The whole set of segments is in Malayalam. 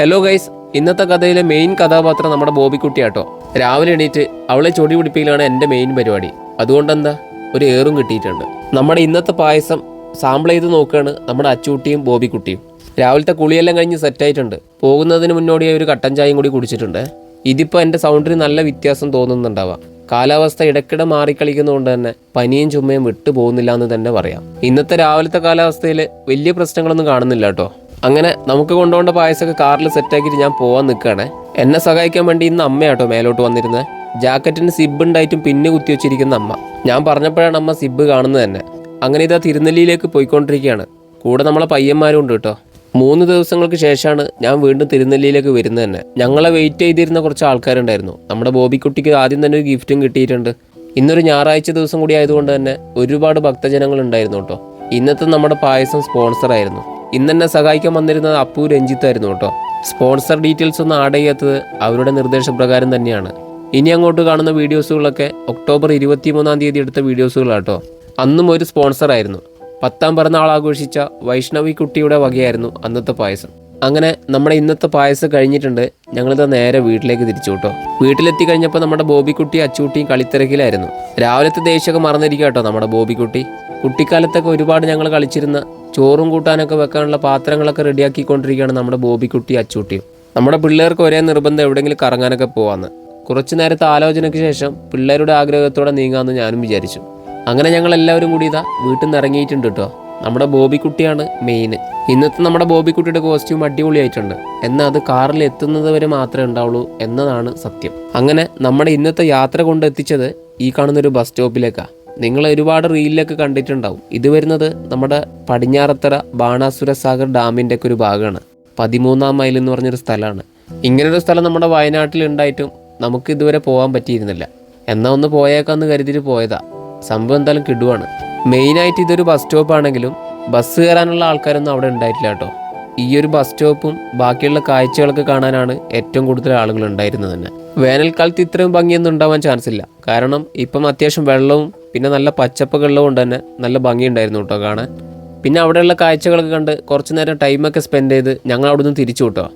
ഹലോ ഗൈസ് ഇന്നത്തെ കഥയിലെ മെയിൻ കഥാപാത്രം നമ്മുടെ ബോബിക്കുട്ടിയാട്ടോ. രാവിലെ എണീറ്റ് അവളെ ചൊടി പിടിപ്പിക്കലാണ് എന്റെ മെയിൻ പരിപാടി. അതുകൊണ്ടെന്താ? ഒരു ഏറും കിട്ടിയിട്ടുണ്ട്. നമ്മുടെ ഇന്നത്തെ പായസം സാമ്പിൾ ചെയ്ത് നോക്കുകയാണ് നമ്മുടെ അച്ചൂട്ടിയും ബോബിക്കുട്ടിയും. രാവിലത്തെ കുളിയെല്ലാം കഴിഞ്ഞ് സെറ്റായിട്ടുണ്ട് പോകുന്നതിന് മുന്നോടിയായി ഒരു കട്ടൻ ചായയും കൂടി കുടിച്ചിട്ടുണ്ട്. ഇതിപ്പോൾ എന്റെ സൗണ്ടിന് നല്ല വ്യത്യാസം തോന്നുന്നുണ്ടാവാം. കാലാവസ്ഥ ഇടയ്ക്കിടെ മാറിക്കളിക്കുന്നതുകൊണ്ട് തന്നെ പനിയും ചുമയും വിട്ടു പോകുന്നില്ല എന്ന് തന്നെ പറയാം. ഇന്നത്തെ രാവിലത്തെ കാലാവസ്ഥയിൽ വലിയ പ്രശ്നങ്ങളൊന്നും കാണുന്നില്ല കേട്ടോ അങ്ങനെ നമുക്ക് കൊണ്ടുപോകേണ്ട പായസമൊക്കെ കാറിൽ സെറ്റാക്കിയിട്ട് ഞാൻ പോകാൻ നിൽക്കുകയാണ്. എന്നെ സഹായിക്കാൻ വേണ്ടി ഇന്ന് അമ്മയാട്ടോ മേലോട്ട് വന്നിരുന്നത് ജാക്കറ്റിന് സിബ് ഉണ്ടായിട്ടും പിന്നെ കുത്തി വെച്ചിരിക്കുന്ന അമ്മ. ഞാൻ പറഞ്ഞപ്പോഴാണ് അമ്മ സിബ് കാണുന്നത് തന്നെ. അങ്ങനെ ഇതാ തിരുനെല്ലിയിലേക്ക് പോയിക്കൊണ്ടിരിക്കുകയാണ്. കൂടെ നമ്മളെ പയ്യന്മാരും ഉണ്ട് കേട്ടോ. മൂന്ന് ദിവസങ്ങൾക്ക് ശേഷമാണ് ഞാൻ വീണ്ടും തിരുനെല്ലിയിലേക്ക് വരുന്നത് തന്നെ. ഞങ്ങളെ വെയിറ്റ് ചെയ്തിരുന്ന കുറച്ച് ആൾക്കാരുണ്ടായിരുന്നു. നമ്മുടെ ബോബിക്കുട്ടിക്ക് ആദ്യം തന്നെ ഒരു ഗിഫ്റ്റും കിട്ടിയിട്ടുണ്ട്. ഇന്നൊരു ഞായറാഴ്ച ദിവസം കൂടി ആയതുകൊണ്ട് തന്നെ ഒരുപാട് ഭക്തജനങ്ങൾ ഉണ്ടായിരുന്നു കേട്ടോ. ഇന്നത്തെ നമ്മുടെ പായസം സ്പോൺസർ ആയിരുന്നു ഇന്ന് എന്നെ സഹായിക്കാൻ വന്നിരുന്നത് അപ്പു രഞ്ജിത്തായിരുന്നു കേട്ടോ. സ്പോൺസർ ഡീറ്റെയിൽസ് ഒന്നും ആഡ് ചെയ്യാത്തത് അവരുടെ നിർദ്ദേശപ്രകാരം തന്നെയാണ്. ഇനി അങ്ങോട്ട് കാണുന്ന വീഡിയോസുകളൊക്കെ ഒക്ടോബർ ഇരുപത്തി മൂന്നാം തീയതി എടുത്ത വീഡിയോസുകളാട്ടോ. അന്നും ഒരു സ്പോൺസർ ആയിരുന്നു. പത്താം പിറന്നാൾ ആഘോഷിച്ച വൈഷ്ണവി കുട്ടിയുടെ വകയായിരുന്നു അന്നത്തെ പായസം. അങ്ങനെ നമ്മുടെ ഇന്നത്തെ പായസം കഴിഞ്ഞിട്ടുണ്ട്. ഞങ്ങളിത് നേരെ വീട്ടിലേക്ക് തിരിച്ചു കേട്ടോ. വീട്ടിലെത്തി കഴിഞ്ഞപ്പോൾ നമ്മുടെ ബോബിക്കുട്ടി അച്ചൂട്ടിയും കളിത്തിരക്കിലായിരുന്നു. രാവിലത്തെ ദേഷ്യമൊക്കെ മറന്നിരിക്കുക കേട്ടോ നമ്മുടെ ബോബിക്കുട്ടി കുട്ടിക്കാലത്തൊക്കെ ഒരുപാട് ഞങ്ങൾ കളിച്ചിരുന്ന ചോറും കൂട്ടാനൊക്കെ വെക്കാനുള്ള പാത്രങ്ങളൊക്കെ റെഡിയാക്കിക്കൊണ്ടിരിക്കുകയാണ് നമ്മുടെ ബോബിക്കുട്ടി അച്ചൂട്ടിയും നമ്മുടെ പിള്ളേർക്ക് ഒരേ നിർബന്ധം എവിടെയെങ്കിലും കറങ്ങാനൊക്കെ പോവാന്ന്. കുറച്ചു നേരത്തെ ആലോചനയ്ക്ക് ശേഷം പിള്ളേരുടെ ആഗ്രഹത്തോടെ നീങ്ങാമെന്ന് ഞാനും വിചാരിച്ചു. അങ്ങനെ ഞങ്ങൾ എല്ലാവരും കൂടി ഇതാ വീട്ടിൽ നിന്ന് ഇറങ്ങിയിട്ടുണ്ട് കേട്ടോ. നമ്മുടെ ബോബിക്കുട്ടിയാണ് മെയിൻ ഇന്നത്തെ നമ്മുടെ ബോബിക്കുട്ടിയുടെ കോസ്റ്റ്യൂം അടിപൊളിയായിട്ടുണ്ട്. എന്നാൽ അത് കാറിൽ എത്തുന്നത് വരെ മാത്രമേ ഉണ്ടാവുള്ളൂ എന്നതാണ് സത്യം. അങ്ങനെ നമ്മുടെ ഇന്നത്തെ യാത്ര കൊണ്ട് എത്തിച്ചത് ഈ കാണുന്നൊരു ബസ് സ്റ്റോപ്പിലേക്കാണ് നിങ്ങൾ ഒരുപാട് റീലിലൊക്കെ കണ്ടിട്ടുണ്ടാവും. ഇത് വരുന്നത് നമ്മുടെ പടിഞ്ഞാറത്തറ ബാണാസുര സാഗർ ഡാമിന്റെ ഒക്കെ ഒരു ഭാഗമാണ്. പതിമൂന്നാം മൈൽ എന്ന് പറഞ്ഞൊരു സ്ഥലമാണ്. ഇങ്ങനൊരു സ്ഥലം നമ്മുടെ വയനാട്ടിൽ ഉണ്ടായിട്ടും നമുക്ക് ഇതുവരെ പോകാൻ പറ്റിയിരുന്നില്ല. എന്നാൽ ഒന്ന് പോയേക്കാന്ന് കരുതിയിട്ട് പോയതാ. സംഭവം എന്തായാലും കിടുവാണ്. മെയിനായിട്ട് ഇതൊരു ബസ് സ്റ്റോപ്പ് ആണെങ്കിലും ബസ് കയറാനുള്ള ആൾക്കാരൊന്നും അവിടെ ഉണ്ടായിട്ടില്ല കേട്ടോ. ഈ ഒരു ബസ് സ്റ്റോപ്പും ബാക്കിയുള്ള കാഴ്ചകളൊക്കെ കാണാനാണ് ഏറ്റവും കൂടുതൽ ആളുകൾ ഉണ്ടായിരുന്നത് തന്നെ. വേനൽക്കാലത്ത് ഇത്രയും ഭംഗിയൊന്നും ഉണ്ടാവാൻ ചാൻസ് ഇല്ല. കാരണം ഇപ്പം അത്യാവശ്യം വെള്ളവും പിന്നെ നല്ല പച്ചപ്പൊക്കെ ഉള്ളതുകൊണ്ട് തന്നെ നല്ല ഭംഗിയുണ്ടായിരുന്നു കേട്ടോ കാണാൻ. പിന്നെ അവിടെയുള്ള കാഴ്ചകളൊക്കെ കണ്ട് കുറച്ച് നേരം ടൈമൊക്കെ സ്പെൻഡ് ചെയ്ത് ഞങ്ങൾ അവിടുന്ന് തിരിച്ചു കേട്ടോ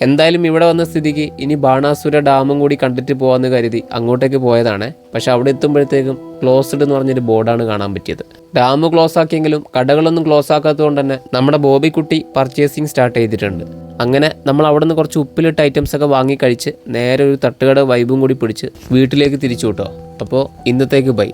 എന്തായാലും ഇവിടെ വന്ന സ്ഥിതിക്ക് ഇനി ബാണാസുര ഡാമും കൂടി കണ്ടിട്ട് പോകാമെന്ന് കരുതി അങ്ങോട്ടേക്ക് പോയതാണ്. പക്ഷെ അവിടെ എത്തുമ്പോഴത്തേക്കും ക്ലോസ്ഡ് എന്ന് പറഞ്ഞൊരു ബോർഡാണ് കാണാൻ പറ്റിയത്. ഡാം ക്ലോസ് ആക്കിയെങ്കിലും കടകളൊന്നും ക്ലോസ് ആക്കാത്തതുകൊണ്ട് തന്നെ നമ്മുടെ ബോബിക്കുട്ടി പർച്ചേസിങ് സ്റ്റാർട്ട് ചെയ്തിട്ടുണ്ട്. അങ്ങനെ നമ്മൾ അവിടെ നിന്ന് കുറച്ച് ഉപ്പിലിട്ട ഐറ്റംസ് ഒക്കെ വാങ്ങി കഴിച്ച് നേരെ ഒരു തട്ടുകട വൈബും കൂടി പിടിച്ച് വീട്ടിലേക്ക് തിരിച്ചു കിട്ടോ അപ്പോൾ ഇന്നത്തേക്ക് ബൈ